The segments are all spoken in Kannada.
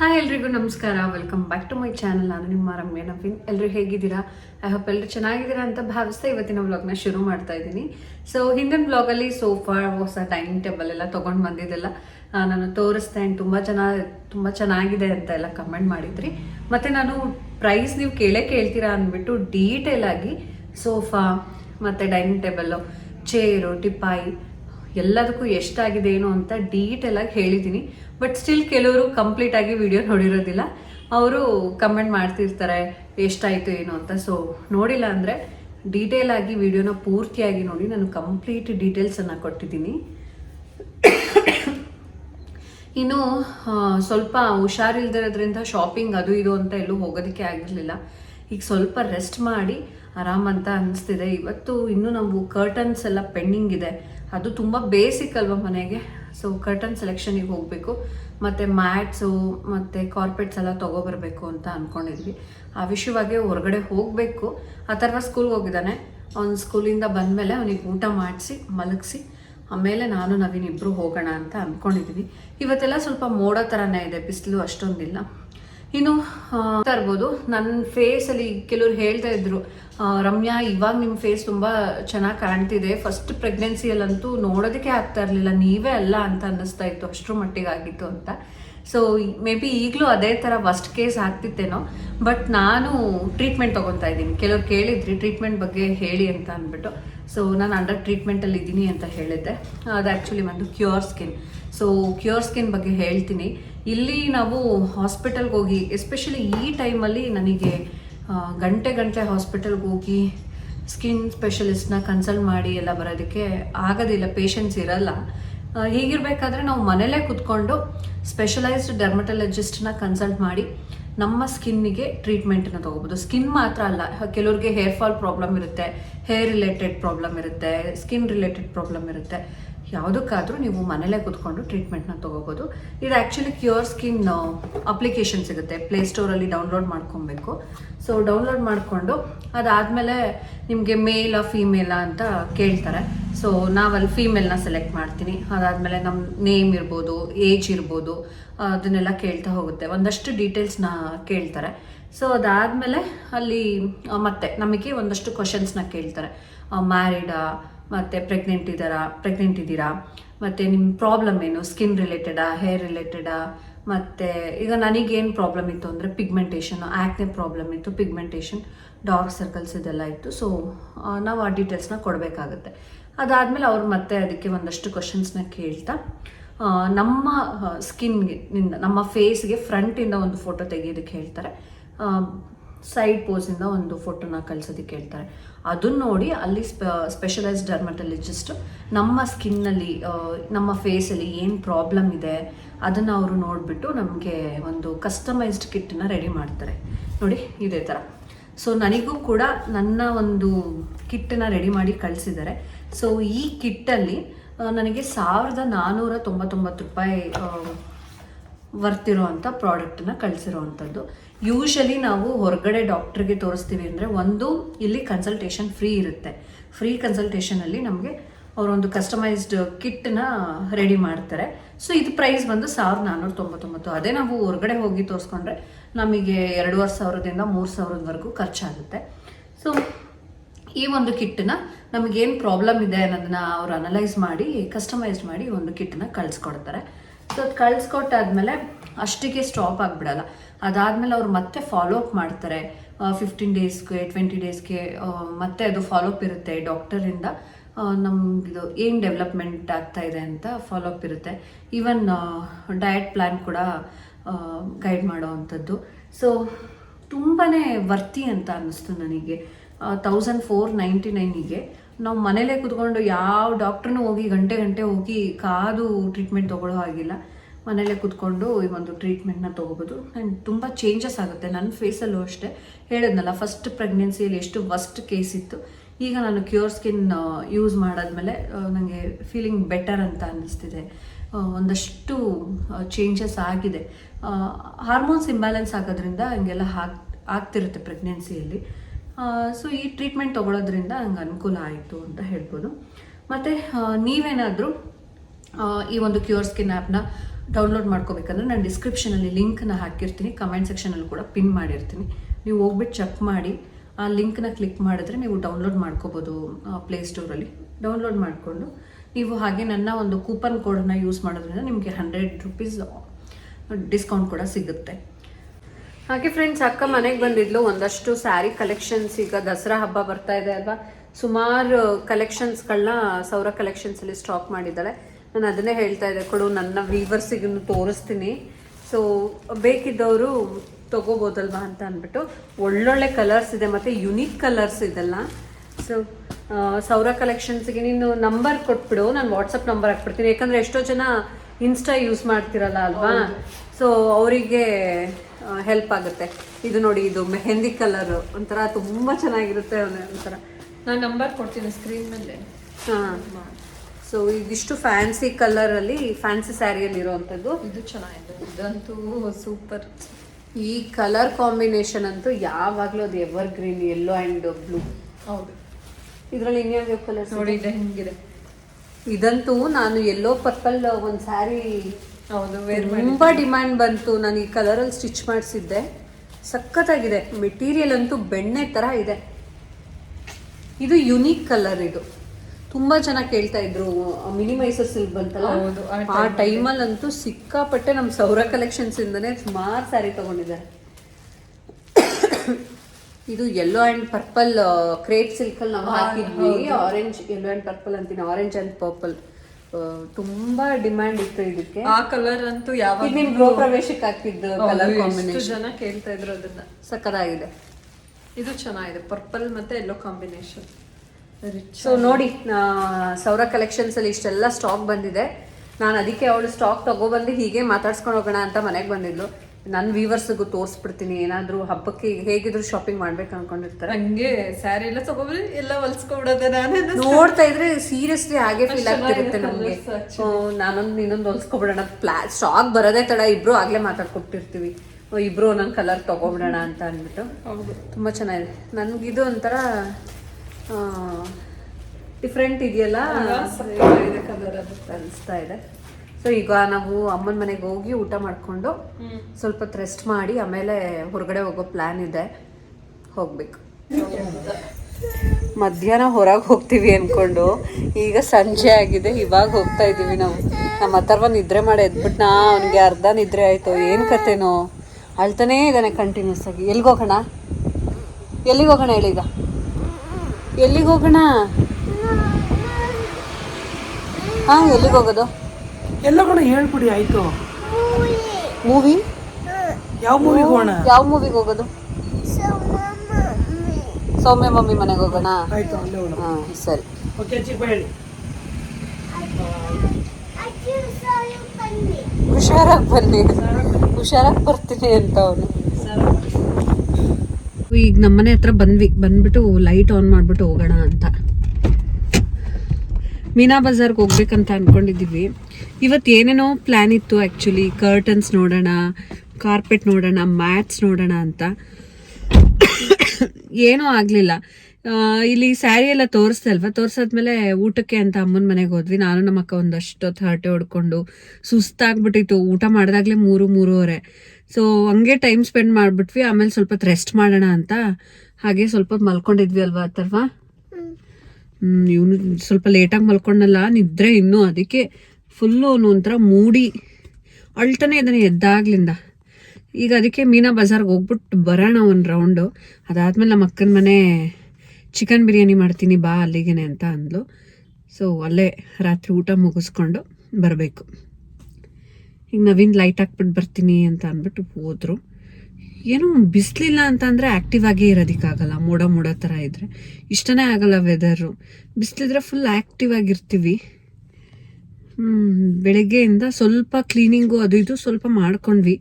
ಹಾಯ್ ಎಲ್ರಿಗೂ ನಮಸ್ಕಾರ. Welcome back to my channel ನಾನು ನಿಮ್ಮ ರಮ್ಯ ನವೀನ್. ಎಲ್ಲರೂ ಹೇಗಿದ್ದೀರಾ? ಐ ಹೋಪ್ ಎಲ್ಲರೂ ಚೆನ್ನಾಗಿದ್ದೀರಾ ಅಂತ ಭಾವಿಸ್ತಾ ಇವತ್ತಿನ ವ್ಲಾಗ್ನ ಶುರು ಮಾಡ್ತಾ ಇದ್ದೀನಿ. ಸೊ ಹಿಂದಿನ ವ್ಲಾಗಲ್ಲಿ ಸೋಫಾ ಹೊಸ ಡೈನಿಂಗ್ ಟೇಬಲ್ ಎಲ್ಲ ತೊಗೊಂಡು ಬಂದಿದ್ದೆಲ್ಲ ನಾನು ತೋರಿಸ್ತೇನೆ ಆ್ಯಂಡ್ ತುಂಬ ಚೆನ್ನಾಗಿ ತುಂಬ ಚೆನ್ನಾಗಿದೆ ಅಂತ ಎಲ್ಲ ಕಮೆಂಟ್ ಮಾಡಿದ್ರಿ. ಮತ್ತು ನಾನು ಪ್ರೈಸ್ ನೀವು ಕೇಳೇ ಕೇಳ್ತೀರಾ ಅಂದ್ಬಿಟ್ಟು ಡೀಟೇಲ್ ಆಗಿ ಸೋಫಾ ಮತ್ತು ಡೈನಿಂಗ್ ಟೇಬಲ್ಲು ಚೇರು ಟಿಪಾಯಿ ಎಲ್ಲದಕ್ಕೂ ಎಷ್ಟಾಗಿದೆ ಏನು ಅಂತ ಡೀಟೇಲ್ ಆಗಿ ಹೇಳಿದ್ದೀನಿ. ಬಟ್ ಸ್ಟಿಲ್ ಕೆಲವರು ಕಂಪ್ಲೀಟ್ ಆಗಿ ವಿಡಿಯೋ ನೋಡಿರೋದಿಲ್ಲ. ಅವರು ಕಮೆಂಟ್ ಮಾಡ್ತಿರ್ತಾರೆ, ಎಷ್ಟಾಯಿತು ಏನು ಅಂತ. ಸೊ ನೋಡಿಲ್ಲ ಅಂದರೆ ಡೀಟೇಲ್ ಆಗಿ ವಿಡಿಯೋನ ಪೂರ್ತಿಯಾಗಿ ನೋಡಿ ನಾನು ಕಂಪ್ಲೀಟ್ ಡೀಟೇಲ್ಸನ್ನು ಕೊಟ್ಟಿದ್ದೀನಿ. ಇನ್ನು ಸ್ವಲ್ಪ ಹುಷಾರಿಲ್ದಿರೋದ್ರಿಂದ ಶಾಪಿಂಗ್ ಅದು ಇದು ಅಂತ ಎಲ್ಲೂ ಹೋಗೋದಕ್ಕೆ ಆಗಿರಲಿಲ್ಲ. ಈಗ ಸ್ವಲ್ಪ ರೆಸ್ಟ್ ಮಾಡಿ ಆರಾಮಂತ ಅನಿಸ್ತಿದೆ. ಇವತ್ತು ಇನ್ನೂ ನಾವು ಕರ್ಟನ್ಸ್ ಎಲ್ಲ ಪೆಂಡಿಂಗ್ ಇದೆ. ಅದು ತುಂಬ ಬೇಸಿಕ್ ಅಲ್ವಾ ಮನೆಗೆ? ಸೊ ಕರ್ಟನ್ ಸೆಲೆಕ್ಷನಿಗೆ ಹೋಗಬೇಕು. ಮತ್ತು ಮ್ಯಾಟ್ಸು, ಮತ್ತು ಕಾರ್ಪೆಟ್ಸ್ ಎಲ್ಲ ತೊಗೊಬರ್ಬೇಕು ಅಂತ ಅಂದ್ಕೊಂಡಿದ್ವಿ ಆ ವಿಷಯವಾಗಿ ಹೊರಗಡೆ ಹೋಗಬೇಕು. ಆ ಥರ ಸ್ಕೂಲ್ಗೆ ಹೋಗಿದ್ದಾನೆ. ಅವ್ನು ಸ್ಕೂಲಿಂದ ಬಂದಮೇಲೆ ಅವನಿಗೆ ಊಟ ಮಾಡಿಸಿ, ಮಲಗಿಸಿ, ಆಮೇಲೆ ನಾನು ನವೀನ್ ಇಬ್ರು ಹೋಗೋಣ ಅಂತ ಅಂದ್ಕೊಂಡಿದ್ವಿ ಇವತ್ತೆಲ್ಲ ಸ್ವಲ್ಪ ಮೋಡ ಥರನೇ ಇದೆ, ಬಿಸಿಲು ಅಷ್ಟೊಂದಿಲ್ಲ. ಇನ್ನು ಇರ್ಬೋದು ನನ್ನ ಫೇಸಲ್ಲಿ ಕೆಲವ್ರು ಹೇಳ್ತಾ ಇದ್ರು ರಮ್ಯಾ, ಇವಾಗ ನಿಮ್ಮ ಫೇಸ್ ತುಂಬ ಚೆನ್ನಾಗಿ ಕಾಣ್ತಿದೆ. ಫಸ್ಟ್ ಪ್ರೆಗ್ನೆನ್ಸಿಯಲ್ಲಂತೂ ನೋಡೋದಕ್ಕೆ ಆಗ್ತಾ ಇರಲಿಲ್ಲ. ನೀವೇ ಅಲ್ಲ ಅಂತ ಅನ್ನಿಸ್ತಾ ಇತ್ತು, ಅಷ್ಟರ ಮಟ್ಟಿಗೆ ಆಗಿತ್ತು ಅಂತ. ಸೊ ಮೇ ಬಿ ಈಗಲೂ ಅದೇ ಥರ ಫಸ್ಟ್ ಕೇಸ್ ಆಗ್ತಿತ್ತೇನೋ ಬಟ್ ನಾನು ಟ್ರೀಟ್ಮೆಂಟ್ ತೊಗೊತಾ ಇದ್ದೀನಿ. ಕೆಲವ್ರು ಕೇಳಿದ್ರಿ ಟ್ರೀಟ್ಮೆಂಟ್ ಬಗ್ಗೆ ಹೇಳಿ ಅಂತ ಅಂದ್ಬಿಟ್ಟು. ಸೊ ನಾನು ಅಂಡರ್ ಟ್ರೀಟ್ಮೆಂಟಲ್ಲಿ ಇದ್ದೀನಿ ಅಂತ ಹೇಳಿದ್ದೆ. ಅದು ಆ್ಯಕ್ಚುಲಿ ಒಂದು cure skin so cure skin ಬಗ್ಗೆ ಹೇಳ್ತೀನಿ. ಇಲ್ಲಿ ನಾವು ಹಾಸ್ಪಿಟಲ್ಗೆ ಹೋಗಿ ಎಸ್ಪೆಷಲಿ ಈ ಟೈಮಲ್ಲಿ ನನಗೆ ಗಂಟೆ ಗಂಟೆ ಹಾಸ್ಪಿಟಲ್ಗೆ ಹೋಗಿ ಸ್ಕಿನ್ ಸ್ಪೆಷಲಿಸ್ಟ್ನ ಕನ್ಸಲ್ಟ್ ಮಾಡಿ ಎಲ್ಲ ಬರೋದಕ್ಕೆ ಆಗೋದಿಲ್ಲ ಪೇಷನ್ಸ್ ಇರಲ್ಲ. ಹೀಗಿರಬೇಕಾದ್ರೆ ನಾವು ಮನೇಲೇ ಕುತ್ಕೊಂಡು ಸ್ಪೆಷಲೈಸ್ಡ್ ಡರ್ಮಟಲಜಿಸ್ಟ್ನ ಕನ್ಸಲ್ಟ್ ಮಾಡಿ ನಮ್ಮ ಸ್ಕಿನ್ನಿಗೆ ಟ್ರೀಟ್ಮೆಂಟನ್ನ ತೊಗೋಬೋದು. ಸ್ಕಿನ್ ಮಾತ್ರ ಅಲ್ಲ, ಕೆಲವ್ರಿಗೆ ಹೇರ್ ಫಾಲ್ ಪ್ರಾಬ್ಲಮ್ ಇರುತ್ತೆ ಹೇರ್ ರಿಲೇಟೆಡ್ ಪ್ರಾಬ್ಲಮ್ ಇರುತ್ತೆ ಸ್ಕಿನ್ ರಿಲೇಟೆಡ್ ಪ್ರಾಬ್ಲಮ್ ಇರುತ್ತೆ. ಯಾವುದಕ್ಕಾದರೂ ನೀವು ಮನೇಲೇ ಕೂತ್ಕೊಂಡು ಟ್ರೀಟ್ಮೆಂಟ್ನ ತೊಗೋಬೋದು. ಇದು ಆ್ಯಕ್ಚುಲಿ ಕ್ಯೂರ್ ಸ್ಕಿನ್ ಅಪ್ಲಿಕೇಶನ್ ಸಿಗುತ್ತೆ. ಪ್ಲೇಸ್ಟೋರಲ್ಲಿ ಡೌನ್ಲೋಡ್ ಮಾಡ್ಕೊಬೇಕು. ಸೊ ಡೌನ್ಲೋಡ್ ಮಾಡಿಕೊಂಡು ಅದಾದಮೇಲೆ ನಿಮಗೆ ಮೇಲ ಫೀಮೇಲ ಅಂತ ಕೇಳ್ತಾರೆ. ಸೊ ನಾವಲ್ಲಿ ಫೀಮೇಲ್ನ ಸೆಲೆಕ್ಟ್ ಮಾಡ್ತೀನಿ. ಅದಾದಮೇಲೆ ನಮ್ಮ ನೇಮ್ ಇರ್ಬೋದು ಏಜ್ ಇರ್ಬೋದು ಅದನ್ನೆಲ್ಲ ಕೇಳ್ತಾ ಹೋಗುತ್ತೆ. ಒಂದಷ್ಟು ಡೀಟೇಲ್ಸ್ನ ಕೇಳ್ತಾರೆ. ಸೊ ಅದಾದಮೇಲೆ ಅಲ್ಲಿ ಮತ್ತೆ ನಮಗೆ ಒಂದಷ್ಟು ಕ್ವಶನ್ಸ್ನ ಕೇಳ್ತಾರೆ. ಮ್ಯಾರಿಡಾ ಮತ್ತು ಪ್ರೆಗ್ನೆಂಟ್ ಇದ್ದಾರಾ ಪ್ರೆಗ್ನೆಂಟ್ ಇದ್ದೀರಾ? ಮತ್ತು ನಿಮ್ಮ ಪ್ರಾಬ್ಲಮ್ ಏನು? ಸ್ಕಿನ್ ರಿಲೇಟೆಡಾ ಹೇರ್ ರಿಲೇಟೆಡಾ ಮತ್ತು ಈಗ ನನಗೇನು ಪ್ರಾಬ್ಲಮ್ ಇತ್ತು ಅಂದರೆ ಪಿಗ್ಮೆಂಟೇಷನ್ ಆ್ಯಕ್ನೆ ಪ್ರಾಬ್ಲಮ್ ಇತ್ತು ಪಿಗ್ಮೆಂಟೇಷನ್ ಡಾರ್ಕ್ ಸರ್ಕಲ್ಸ್ ಇದೆಲ್ಲ ಇತ್ತು. ಸೊ ನಾವು ಆ ಡೀಟೇಲ್ಸ್ನ ಕೊಡಬೇಕಾಗುತ್ತೆ. ಅದಾದಮೇಲೆ ಅವ್ರು ಮತ್ತೆ ಅದಕ್ಕೆ ಒಂದಷ್ಟು ಕ್ವಶನ್ಸ್ನ ಕೇಳ್ತಾ ನಮ್ಮ ಸ್ಕಿನ್ಗೆ ನಿಂದ, ನಮ್ಮ ಫೇಸ್ಗೆ ಫ್ರಂಟಿಂದ ಒಂದು ಫೋಟೋ ತೆಗೆಯೋದಕ್ಕೆ ಹೇಳ್ತಾರೆ. ಸೈಡ್ ಪೋಸಿಂದ ಒಂದು ಫೋಟೋನ ಕಳ್ಸೋದಕ್ಕೆ ಹೇಳ್ತಾರೆ. ಅದನ್ನ ನೋಡಿ ಅಲ್ಲಿ ಸ್ಪೆಷಲೈಸ್ಡ್ ಡರ್ಮಟಲಜಿಸ್ಟ್ ನಮ್ಮ ಸ್ಕಿನ್ನಲ್ಲಿ ನಮ್ಮ ಫೇಸಲ್ಲಿ ಏನು ಪ್ರಾಬ್ಲಮ್ ಇದೆ ಅದನ್ನು ಅವರು ನೋಡಿಬಿಟ್ಟು ನಮಗೆ ಒಂದು ಕಸ್ಟಮೈಸ್ಡ್ ಕಿಟ್ಟನ್ನು ರೆಡಿ ಮಾಡ್ತಾರೆ. ನೋಡಿ, ಇದೇ ಥರ ಸೊ ನನಗೂ ಕೂಡ ನನ್ನ ಒಂದು ಕಿಟ್ಟನ್ನು ರೆಡಿ ಮಾಡಿ ಕಳಿಸಿದ್ದಾರೆ. ಸೊ ಈ ಕಿಟ್ಟಲ್ಲಿ ನನಗೆ ಸಾವಿರದ ನಾನ್ನೂರ ತೊಂಬತ್ತೊಂಬತ್ತು ರೂಪಾಯಿ ವರ್ತಿರೋ ಅಂಥ ಪ್ರಾಡಕ್ಟನ್ನು ಕಳಿಸಿರೋ ಅಂಥದ್ದು ಯೂಶಲಿ ನಾವು ಹೊರಗಡೆ ಡಾಕ್ಟ್ರಿಗೆ ತೋರಿಸ್ತೀವಿ ಅಂದರೆ ಒಂದು ಇಲ್ಲಿ ಕನ್ಸಲ್ಟೇಷನ್ ಫ್ರೀ ಇರುತ್ತೆ. ಫ್ರೀ ಕನ್ಸಲ್ಟೇಷನಲ್ಲಿ ನಮಗೆ ಅವರೊಂದು ಕಸ್ಟಮೈಸ್ಡ್ ಕಿಟ್ನ ರೆಡಿ ಮಾಡ್ತಾರೆ. ಸೊ ಇದು ಪ್ರೈಸ್ ಬಂದು ಸಾವಿರದ ನಾನ್ನೂರ ತೊಂಬತ್ತೊಂಬತ್ತು ಅದೇ ನಾವು ಹೊರಗಡೆ ಹೋಗಿ ತೋರಿಸ್ಕೊಂಡ್ರೆ ನಮಗೆ ಎರಡೂವರೆ ಸಾವಿರದಿಂದ ಮೂರು ಸಾವಿರದವರೆಗೂ ಖರ್ಚಾಗುತ್ತೆ. ಸೊ ಈ ಒಂದು ಕಿಟ್ಟನ್ನ ನಮಗೇನು ಪ್ರಾಬ್ಲಮ್ ಇದೆ ಅನ್ನೋದನ್ನ ಅವ್ರು ಅನಲೈಸ್ ಮಾಡಿ ಕಸ್ಟಮೈಸ್ಡ್ ಮಾಡಿ ಒಂದು ಕಿಟ್ಟನ್ನ ಕಳಿಸ್ಕೊಡ್ತಾರೆ. ಸೊ ಅದು ಕಳ್ಸ್ಕೊಟ್ಟಾದ್ಮೇಲೆ ಅಷ್ಟಿಗೆ ಸ್ಟಾಪ್ ಆಗಿಬಿಡಲ್ಲ. ಅದಾದಮೇಲೆ ಅವ್ರು ಮತ್ತೆ ಫಾಲೋ ಅಪ್ ಮಾಡ್ತಾರೆ ಫಿಫ್ಟೀನ್ ಡೇಸ್ಗೆ ಟ್ವೆಂಟಿ ಡೇಸ್ಗೆ ಮತ್ತೆ ಅದು ಫಾಲೋ ಅಪ್ ಇರುತ್ತೆ ಡಾಕ್ಟರಿಂದ ನಮಗಿದು ಏನು ಡೆವಲಪ್ಮೆಂಟ್ ಆಗ್ತಾ ಇದೆ ಅಂತ ಫಾಲೋ ಅಪ್ ಇರುತ್ತೆ ಈವನ್ ಡಯಟ್ ಪ್ಲ್ಯಾನ್ ಕೂಡ ಗೈಡ್ ಮಾಡೋ ಅಂಥದ್ದು. ಸೊ ತುಂಬಾ ವರ್ತಿ ಅಂತ ಅನ್ನಿಸ್ತು ನನಗೆ. ತೌಸಂಡ್ ಫೋರ್ ನೈಂಟಿ ನೈನಿಗೆ ನಾವು ಮನೇಲೇ ಕುತ್ಕೊಂಡು ಯಾವ ಡಾಕ್ಟ್ರನ್ನೂ ಹೋಗಿ ಗಂಟೆ ಗಂಟೆ ಹೋಗಿ ಕಾದು ಟ್ರೀಟ್ಮೆಂಟ್ ತೊಗೊಳ್ಳೋ ಹಾಗಿಲ್ಲ. ಮನೇಲೇ ಕುತ್ಕೊಂಡು ಈ ಒಂದು ಟ್ರೀಟ್ಮೆಂಟ್ನ ತೊಗೋಬೋದು. ಆ್ಯಂಡ್ ತುಂಬ ಚೇಂಜಸ್ ಆಗುತ್ತೆ. ನನ್ನ ಫೇಸಲ್ಲೂ ಅಷ್ಟೇ. ಹೇಳಿದ್ನಲ್ಲ ಫಸ್ಟ್ ಪ್ರೆಗ್ನೆನ್ಸಿಯಲ್ಲಿ ಎಷ್ಟು ವರ್ಸ್ಟ್ ಕೇಸ್ ಇತ್ತು. ಈಗ ನಾನು ಕ್ಯೂರ್ ಸ್ಕಿನ್ ಯೂಸ್ ಮಾಡಾದ್ಮೇಲೆ ನನಗೆ ಫೀಲಿಂಗ್ ಬೆಟರ್ ಅಂತ ಅನ್ನಿಸ್ತಿದೆ ಒಂದಷ್ಟು ಚೇಂಜಸ್ ಆಗಿದೆ. ಹಾರ್ಮೋನ್ಸ್ ಇಂಬ್ಯಾಲೆನ್ಸ್ ಆಗೋದ್ರಿಂದ ಹಂಗೆಲ್ಲ ಹಾಕ್, ಆಗ್ತಿರುತ್ತೆ ಪ್ರೆಗ್ನೆನ್ಸಿಯಲ್ಲಿ ಸೊ ಈ ಟ್ರೀಟ್ಮೆಂಟ್ ತೊಗೊಳೋದ್ರಿಂದ ನಂಗೆ ಅನುಕೂಲ ಆಯಿತು ಅಂತ ಹೇಳ್ಬೋದು. ಮತ್ತು ನೀವೇನಾದರೂ ಈ ಒಂದು ಕ್ಯೂರ್ ಸ್ಕಿನ್ ಆ್ಯಪ್ನ ಡೌನ್ಲೋಡ್ ಮಾಡ್ಕೋಬೇಕಂದ್ರೆ ನಾನು ಡಿಸ್ಕ್ರಿಪ್ಷನಲ್ಲಿ ಲಿಂಕ್ನ ಹಾಕಿರ್ತೀನಿ. ಕಮೆಂಟ್ ಸೆಕ್ಷನಲ್ಲಿ ಕೂಡ ಪಿನ್ ಮಾಡಿರ್ತೀನಿ. ನೀವು ಹೋಗ್ಬಿಟ್ಟು ಚೆಕ್ ಮಾಡಿ, ಆ ಲಿಂಕ್ನ ಕ್ಲಿಕ್ ಮಾಡಿದ್ರೆ ನೀವು ಡೌನ್ಲೋಡ್ ಮಾಡ್ಕೋಬೋದು ಪ್ಲೇಸ್ಟೋರಲ್ಲಿ ಡೌನ್ಲೋಡ್ ಮಾಡಿಕೊಂಡು, ನೀವು ಹಾಗೆ ನನ್ನ ಒಂದು ಕೂಪನ್ ಕೋಡನ್ನು ಯೂಸ್ ಮಾಡೋದ್ರಿಂದ ನಿಮಗೆ ಹಂಡ್ರೆಡ್ ರುಪೀಸ್ ಡಿಸ್ಕೌಂಟ್ ಕೂಡ ಸಿಗುತ್ತೆ. ಹಾಗೆ ಫ್ರೆಂಡ್ಸ್ ಅಕ್ಕ ಮನೆಗೆ ಬಂದಿದ್ಲು ಒಂದಷ್ಟು ಸ್ಯಾರಿ ಕಲೆಕ್ಷನ್ಸ್ ಈಗ ದಸರಾ ಹಬ್ಬ ಬರ್ತಾ ಇದೆ ಅಲ್ವಾ? ಸುಮಾರು ಕಲೆಕ್ಷನ್ಸ್ಗಳನ್ನ ಸೌರ ಕಲೆಕ್ಷನ್ಸಲ್ಲಿ ಸ್ಟಾಕ್ ಮಾಡಿದ್ದಾಳೆ. ನಾನು ಅದನ್ನೇ ಹೇಳ್ತಾ ಇದ್ದೆ ಕೊಡು ನನ್ನ ವೀವರ್ಸಿಗೂ ತೋರಿಸ್ತೀನಿ. ಸೊ ಬೇಕಿದ್ದವರು ತಗೋಬೋದಲ್ವಾ ಅಂತ ಅಂದ್ಬಿಟ್ಟು ಒಳ್ಳೊಳ್ಳೆ ಕಲರ್ಸ್ ಇದೆ ಮತ್ತು ಯುನೀಕ್ ಕಲರ್ಸ್ ಇದೆಲ್ಲ. ಸೊ ಸೌರ ಕಲೆಕ್ಷನ್ಸ್ಗೆ ನೀನು ನಂಬರ್ ಕೊಟ್ಬಿಡು ನಾನು ವಾಟ್ಸಪ್ ನಂಬರ್ ಹಾಕ್ಬಿಡ್ತೀನಿ. ಯಾಕಂದರೆ ಎಷ್ಟೋ ಜನ ಇನ್ಸ್ಟಾ ಯೂಸ್ ಮಾಡ್ತಿರಲ್ಲ ಅಲ್ವಾ? ಸೊ ಅವರಿಗೆ ಹೆಲ್ಪ್ ಆಗುತ್ತೆ. ಇದು ನೋಡಿ ಇದು ಮೆಹಂದಿ ಕಲರ್ ಒಂಥರ ತುಂಬ ಚೆನ್ನಾಗಿರುತ್ತೆ ಒಂಥರ. ನಾನು ನಂಬರ್ ಕೊಡ್ತೀನಿ ಸ್ಕ್ರೀನ್ ಮೇಲೆ. ಹಾಂ. ಸೊ ಇದಿಷ್ಟು ಫ್ಯಾನ್ಸಿ ಕಲರಲ್ಲಿ ಫ್ಯಾನ್ಸಿ ಸ್ಯಾರಿಯಲ್ಲಿ ಇರೋವಂಥದ್ದು. ಇದು ಚೆನ್ನಾಗಿದೆ. ಇದಂತೂ ಸೂಪರ್ ಈ ಕಲರ್ ಕಾಂಬಿನೇಷನ್ ಅಂತೂ ಯಾವಾಗಲೂ ಅದು evergreen yellow and blue ಹೌದು. ಇದರಲ್ಲಿ ಇನ್ಯಾವ್ಯಾವ ಕಲರ್ಸ್ ನೋಡಿ ಇದೆ ಹೆಂಗಿದೆ. ಇದಂತೂ ನಾನು ಎಲ್ಲೋ ಪರ್ಪಲ್ ಒಂದು ಸ್ಯಾರಿ ಹೌದು ವೆರ್ ತುಂಬಾ ಡಿಮ್ಯಾಂಡ್ ಬಂತು. ನಾನು ಈ ಕಲರಲ್ಲಿ ಸ್ಟಿಚ್ ಮಾಡಿಸಿದ್ದೆ. ಸಖತ್ತಾಗಿದೆ. ಮೆಟೀರಿಯಲ್ ಅಂತೂ ಬೆಣ್ಣೆ ತರ ಇದೆ. ಇದು ಯುನೀಕ್ ಕಲರ್ ಇದು. ತುಂಬಾ ಜನ ಕೇಳ್ತಾ ಇದ್ರು ಮಿನಿಮೈಸಸ್ ಸಿಲ್ಕ್ ಬಂತಲ್ಲ? ಆ ಟೈಮಲ್ಲಿ ಅಂತೂ ಸಿಕ್ಕಾಪಟ್ಟೆ ನಮ್ಮ ಸೌರ ಕಲೆಕ್ಷನ್ಸ್ ಇಂದನೇ ಸುಮಾರು ಸ್ಯಾರಿ ತಗೊಂಡಿದ್ದಾರೆ. ಇದು yellow and purple crepe silk ಅಲ್ಲಿ ನಾವು ಹಾಕಿದ್ವಿ. ಆರೆಂಜ್ ಯೆಲ್ಲೋ ಅಂಡ್ ಪರ್ಪಲ್ ಅಂತೀನಿ. ಆರೆಂಜ್ ಅಂಡ್ ಪರ್ಪಲ್ ತುಂಬಾ ಡಿಮ್ಯಾಂಡ್ ಇತ್ತು ಇದಕ್ಕೆ. ಆ ಕಲರ್ ಅಂತೂ ಯಾವ ಇದು ನಿಮ್ ಗೃಹ ಪ್ರವೇಶಕ್ಕೆ ಹಾಕಿದ್ದು ಕಲರ್ ಕಾಂಬಿನೇಷನ್ ಜನ ಕೇಳ್ತಾ ಇದ್ರು ಅದನ್ನ. ಸಕ್ಕದಾಗಿದೆ. ಇದು ಚೆನ್ನಾಗಿದೆ ಪರ್ಪಲ್ ಮತ್ತೆ ಎಲ್ಲೋ ಕಾಂಬಿನೇಷನ್ ಸೊ ನೋಡಿ ಸೌರ ಕಲೆಕ್ಷನ್ಸ್ ಅಲ್ಲಿ ಇಷ್ಟೆಲ್ಲ ಸ್ಟಾಕ್ ಬಂದಿದೆ. ನಾನು ಅದಕ್ಕೆ ಅವಳು ಸ್ಟಾಕ್ ತಗೊಬಂದು ಹೀಗೆ ಮಾತಾಡ್ಸ್ಕೊಂಡು ಹೋಗೋಣ ಅಂತ ಮನೆಗೆ ಬಂದಿದ್ಲು. ನನ್ನ ವ್ಯೂವರ್ಸ್ಗೂ ತೋರಿಸ್ಬಿಡ್ತೀನಿ. ಏನಾದರೂ ಹಬ್ಬಕ್ಕೆ ಹೇಗಿದ್ರು ಶಾಪಿಂಗ್ ಮಾಡ್ಬೇಕು ಅನ್ಕೊಂಡಿರ್ತಾರೆ. ಹಂಗೆ ಸ್ಯಾರಿ ಎಲ್ಲ ತಗೊಬರಿ ಎಲ್ಲ ಹೊಲ್ಸ್ಕೊಬಿಡೋದ ನಾನು ನೋಡ್ತಾ ಇದ್ರೆ ಸೀರಿಯಸ್ಲಿ ಹಾಗೆ ಫೀಲ್ ಆಗ್ತಿರುತ್ತೆ ನಮಗೆ. ನಾನೊಂದು ಇನ್ನೊಂದು ಹೊಲ್ಸ್ಕೊಬಿಡೋಣ. ಪ್ಲಾ ಸ್ಟಾಕ್ ಬರೋದೇ ತಡ ಇಬ್ರು ಆಗ್ಲೇ ಮಾತಾಡ್ಕೊಟ್ಟಿರ್ತೀವಿ. ಇಬ್ರು ಒಂದೊಂದು ಕಲರ್ ತಗೊಬಿಡೋಣ ಅಂತ ಅಂದ್ಬಿಟ್ಟು. ತುಂಬ ಚೆನ್ನಾಗಿದೆ. ನನಗಿದು ಒಂಥರ ಡಿಫ್ರೆಂಟ್ ಇದೆಯಲ್ಲ? ಇದೆ ಕಲರ್ ಅದು. ಅನಿಸ್ತಾ ಇದೆ. ಸೊ ಈಗ ನಾವು ಅಮ್ಮನ ಮನೆಗೆ ಹೋಗಿ ಊಟ ಮಾಡಿಕೊಂಡು ಸ್ವಲ್ಪ ಹೊತ್ತು ರೆಸ್ಟ್ ಮಾಡಿ ಆಮೇಲೆ ಹೊರಗಡೆ ಹೋಗೋ ಪ್ಲ್ಯಾನ್ ಇದೆ. ಹೋಗ್ಬೇಕು. ಮಧ್ಯಾಹ್ನ ಹೊರಗೆ ಹೋಗ್ತೀವಿ ಅಂದ್ಕೊಂಡು ಈಗ ಸಂಜೆ ಆಗಿದೆ, ಇವಾಗ ಹೋಗ್ತಾ ಇದ್ದೀವಿ ನಾವು. ನಮ್ಮ ಅಥರ್ವ ನಿದ್ರೆ ಮಾಡಿ ಎದ್ಬಿಟ್ನಾ? ಅವನಿಗೆ ಅರ್ಧ ನಿದ್ರೆ ಆಯಿತು. ಏನು ಕತೆನೋ ಅಳ್ತಾನೇ ಇದ್ದಾನೆ ಕಂಟಿನ್ಯೂಸ್ ಆಗಿ. ಎಲ್ಲಿಗೆ ಹೋಗೋಣ? ಎಲ್ಲಿಗೆ ಹೋಗೋಣ ಹೇಳೀಗ ಎಲ್ಲಿಗೆ ಹೋಗೋಣ? ಹಾಂ, ಎಲ್ಲಿಗೆ ಹೋಗೋದು? ಎಲ್ಲ ಕಣ ಹೇಳ್ಬಿಡಿ ಆಯ್ತು. ಮೂವಿ? ಯಾವ ಮೂವಿಗೆ ಹೋಗೋಣ? ಯಾವ ಮೂವಿಗೆ ಹೋಗೋದು? ಸೌಮ್ಯ ಮಮ್ಮಿ ಮನೆಗೆ ಹೋಗೋಣ. ಆಯ್ತು ಅಲ್ಲೇ ಹೋಗೋಣ. ಹಾಂ ಸರಿ. ಓಕೆ ಚಿಕ್ಕ ಹೇಳಿ. ಹುಷಾರಾಗಿ ಬನ್ನಿ. ಹುಷಾರಾಗಿ ಬರ್ತೀನಿ ಅಂತ ಅವನು. ಈಗ ನಮ್ಮನೆ ಹತ್ರ ಬಂದ್ವಿ ಬಂದ್ಬಿಟ್ಟು ಲೈಟ್ ಆನ್ ಮಾಡ್ಬಿಟ್ಟು ಹೋಗೋಣ ಅಂತ. ಮೀನಾ ಬಜಾರ್ಗೆ ಹೋಗ್ಬೇಕಂತ ಅನ್ಕೊಂಡಿದ್ದೀವಿ. ಇವತ್ತು ಏನೇನೋ ಪ್ಲ್ಯಾನ್ ಇತ್ತು ಆ್ಯಕ್ಚುಲಿ ಕರ್ಟನ್ಸ್ ನೋಡೋಣ ಕಾರ್ಪೆಟ್ ನೋಡೋಣ ಮ್ಯಾಟ್ಸ್ ನೋಡೋಣ ಅಂತ. ಏನೂ ಆಗಲಿಲ್ಲ. ಇಲ್ಲಿ ಸ್ಯಾರಿ ಎಲ್ಲ ತೋರಿಸ್ದೆ ಅಲ್ವಾ? ತೋರಿಸಾದ್ಮೇಲೆ ಊಟಕ್ಕೆ ಅಂತ ಅಮ್ಮನ ಮನೆಗೆ ಹೋದ್ವಿ. ನಾನು ನಮ್ಮ ಅಕ್ಕ ಒಂದಷ್ಟು ಹೊತ್ತು ಹರಟೆ ಹೊಡ್ಕೊಂಡು ಸುಸ್ತಾಗ್ಬಿಟ್ಟಿತ್ತು. ಊಟ ಮಾಡಿದಾಗಲೇ ಮೂರು ಮೂರುವರೆ. ಸೊ ಹಂಗೆ ಟೈಮ್ ಸ್ಪೆಂಡ್ ಮಾಡಿಬಿಟ್ವಿ. ಆಮೇಲೆ ಸ್ವಲ್ಪ ರೆಸ್ಟ್ ಮಾಡೋಣ ಅಂತ. ಹಾಗೆ ಸ್ವಲ್ಪ ಮಲ್ಕೊಂಡಿದ್ವಿ ಅಲ್ವಾ ಅಥರ್ವಾ? ಹ್ಮ್. ಇವನು ಸ್ವಲ್ಪ ಲೇಟಾಗಿ ಮಲ್ಕೊಂಡಲ್ಲ. ನಿದ್ರೆ ಇನ್ನೂ ಅದಕ್ಕೆ ಫುಲ್ಲು ಅವನು ಒಂಥರ ಮೂಡಿ. ಅಳ್ತಾನೆ ಇದ್ದಾನೆ ಎದ್ದಾಗ್ಲಿಂದ. ಈಗ ಅದಕ್ಕೆ ಮೀನಾ ಬಜಾರ್ಗೆ ಹೋಗ್ಬಿಟ್ಟು ಬರೋಣ ಒಂದು ರೌಂಡು ಅದಾದಮೇಲೆ ನಮ್ಮ ಅಕ್ಕನ ಮನೆ ಚಿಕನ್ ಬಿರಿಯಾನಿ ಮಾಡ್ತೀನಿ ಬಾ ಅಲ್ಲಿಗೆ ಅಂತ ಅಂದ್ಲು. ಸೊ ಅಲ್ಲೇ ರಾತ್ರಿ ಊಟ ಮುಗಿಸ್ಕೊಂಡು ಬರಬೇಕು. ಈಗ ನವೀನ್ ಲೈಟ್ ಹಾಕ್ಬಿಟ್ಟು ಬರ್ತೀನಿ ಅಂತ ಅಂದ್ಬಿಟ್ಟು ಹೋದರು. ಏನೋ ಬಿಸಿಲಿಲ್ಲ ಅಂತಂದರೆ ಆ್ಯಕ್ಟಿವ್ ಆಗೇ ಇರೋದಕ್ಕಾಗಲ್ಲ ಮೋಡ ಮೋಡ ಥರ ಇದ್ದರೆ ಇಷ್ಟನೇ ಆಗಲ್ಲ ವೆದರು ಬಿಸಿಲಿದ್ರೆ ಫುಲ್ ಆ್ಯಕ್ಟಿವ್ ಆಗಿರ್ತೀವಿ. ಬೆಳಗ್ಗೆಯಿಂದ ಸ್ವಲ್ಪ ಕ್ಲೀನಿಂಗು ಅದು ಇದು ಸ್ವಲ್ಪ ಮಾಡ್ಕೊಂಡ್ವಿ.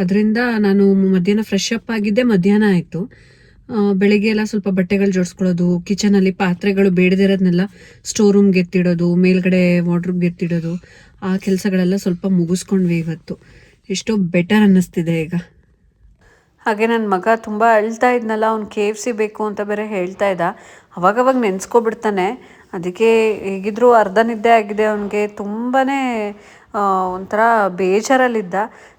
ಅದರಿಂದ ನಾನು ಮಧ್ಯಾಹ್ನ ಫ್ರೆಶ್ ಅಪ್ ಆಗಿದ್ದೆ, ಮಧ್ಯಾಹ್ನ ಆಯಿತು. ಬೆಳಗ್ಗೆ ಎಲ್ಲ ಸ್ವಲ್ಪ ಬಟ್ಟೆಗಳು ಜೋಡಿಸ್ಕೊಳ್ಳೋದು ಕಿಚನಲ್ಲಿ ಪಾತ್ರೆಗಳು ಬೇಡದಿರೋದನ್ನೆಲ್ಲ ಸ್ಟೋರ್ ರೂಮ್ಗೆ ಎತ್ತಿಡೋದು, ಮೇಲ್ಗಡೆ ವಾರ್ಡ್ರೂಮ್ಗೆ ಎತ್ತಿಡೋದು, ಆ ಕೆಲಸಗಳೆಲ್ಲ ಸ್ವಲ್ಪ ಮುಗಿಸ್ಕೊಂಡ್ವಿ ಇವತ್ತು. ಎಷ್ಟೋ ಬೆಟರ್ ಅನ್ನಿಸ್ತಿದೆ ಈಗ. ಹಾಗೆ ನನ್ನ ಮಗ ತುಂಬ ಅಳ್ತಾ ಇದ್ನಲ್ಲ, ಅವ್ನು ಕೆ ಎಫ್ ಸಿ ಬೇಕು ಅಂತ ಬೇರೆ ಹೇಳ್ತಾ ಇದ್ದ. ಅವಾಗವಾಗ ನೆನೆಸ್ಕೊಬಿಡ್ತಾನೆ. ಅದಕ್ಕೆ ಹೇಗಿದ್ರು ಅರ್ಧ ನಿದ್ದೆ ಆಗಿದೆ. ಅವನಿಗೆ ತುಂಬಾ ಒಂಥರ ಬೇಜಾರಲ್ಲಿದ್ದ.